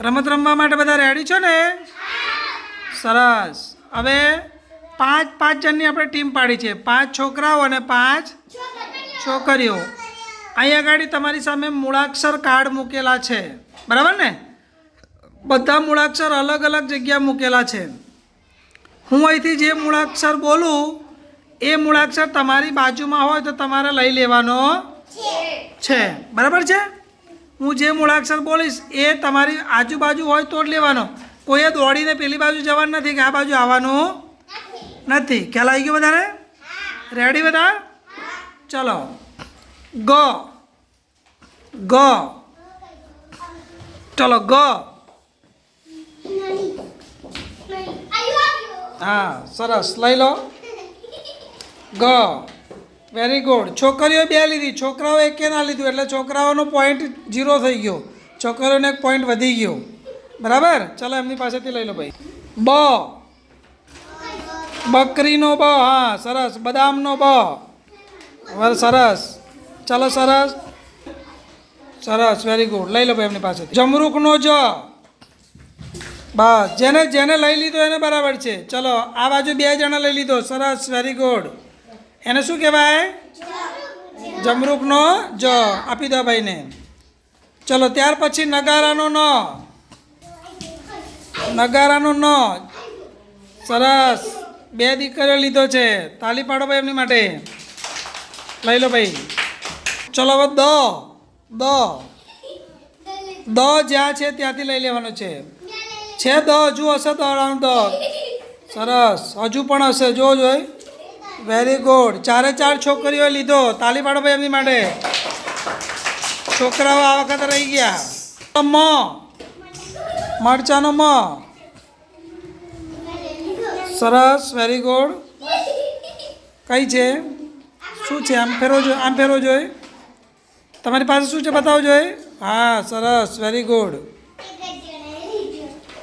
રમત રમવા માટે બધા રેડી છો ને? સરસ. હવે પાંચ પાંચ જણની આપણે ટીમ પાડી છે. પાંચ છોકરાઓ અને પાંચ છોકરીઓ. અહીં આગળ તમારી સામે મૂળાક્ષર કાર્ડ મૂકેલા છે. બરાબર ને? બધા મૂળાક્ષર અલગ અલગ જગ્યા મૂકેલા છે. હું અહીંથી જે મૂળાક્ષર બોલું એ મૂળાક્ષર તમારી બાજુમાં હોય તો તમારે લઈ લેવાનો છે. બરાબર છે? હું જે મૂળાક્ષર બોલીશ એ તમારી આજુબાજુ હોય તો જ લેવાનો. કોઈએ દોડીને પેલી બાજુ જવાનું નથી કે આ બાજુ આવવાનું નથી. ખ્યાલ આવી ગયો બધાને? રેડી બધા? ચલો. ગ. ગ. ચલો ગ. હા સરસ. લઈ લો. ગ. વેરી ગુડ છોકરીઓ બે લીધી. છોકરાઓ એકે ના લીધું એટલે છોકરાઓનો પોઈન્ટ ઝીરો થઈ ગયો. છોકરીઓને એક પોઈન્ટ વધી ગયો. બરાબર? ચાલો એમની પાસેથી લઈ લો ભાઈ. બ. બકરીનો બ. હા, સરસ. બદામનો બ. સરસ. ચાલો સરસ. સરસ. વેરી ગુડ લઈ લો ભાઈ એમની પાસેથી. જમરૂખનો જ. બસ. જેને જેને લઈ લીધો એને બરાબર છે. ચલો, આ બાજુ બે જણા લઈ લીધો. સરસ. વેરી ગુડ એને શું કહેવાય? જમરૂકનો જ. આપી દો ભાઈને. ચલો, ત્યાર પછી નગારાનો ન. નગારાનો ન. સરસ. બે દીકરીઓ લીધો છે. તાલી પાડો ભાઈ એમની માટે. લઈ લો ભાઈ. ચલો, હવે દ. દ. દ જ્યાં છે ત્યાંથી લઈ લેવાનો છે. છે દ, હજુ હશે અરાઉન્ડ દ. સરસ. હજુ પણ હશે. જો જોઈ વેરી ગુડ ચારે ચાર છોકરીઓ લીધો. તાલી પાડો ભાઈ એમની માટે. છોકરાઓ આ વખતે રહી ગયા. મ. મરચાનો મ. સરસ. વેરી ગુડ કઈ છે? શું છે? આમ ફેરવો જોઈએ આમ ફેરવો જોઈએ તમારી પાસે શું છે બતાવો જોઈએ હા, સરસ. વેરી ગુડ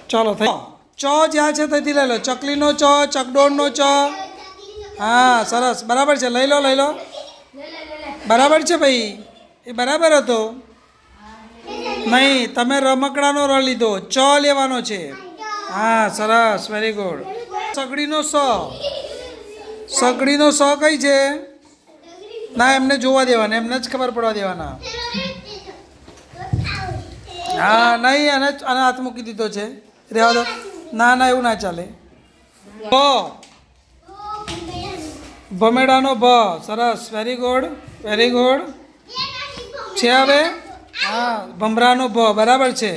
ચાલો, થઈ. ચ જ્યાં છે, ત્યાંથી લઈ લો. ચકલીનો ચ, ચકડોળનો ચ. હા, સરસ. બરાબર છે. લઈ લો લઈ લો. બરાબર છે ભાઈ? એ બરાબર હતો. નહીં, તમે રમકડાનો ર લીધો. ચ લેવાનો છે. હા, સરસ. વેરી ગુડ સગડીનો સ. સગડીનો સ કઈ છે? ના, એમને જોવા દેવાના. એમને જ ખબર પડવા દેવાના. હા, નહીં જ- આને હાથ મૂકી દીધો છે. રહેવા દો. ના ના, એવું ના ચાલે. ભ ભમેડાનો ભ. સરસ. વેરી ગુડ વેરી ગુડ છે હવે? હા, ભમરાનો ભ. બરાબર છે.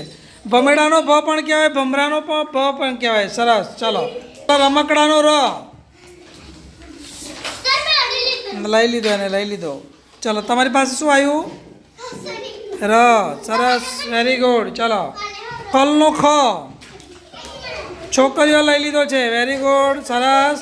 ભમેડાનો ભ પણ કહેવાય, ભમરાનો પણ ભ પણ કહેવાય. સરસ. ચલો. રમકડાનો ર. લઈ લીધો એને, લઈ લીધો. ચલો, તમારી પાસે શું આવ્યું? ર. સરસ. વેરી ગુડ ચલો. ફલનો ખ. છોકરીઓ લઈ લીધો છે. વેરી ગુડ સરસ.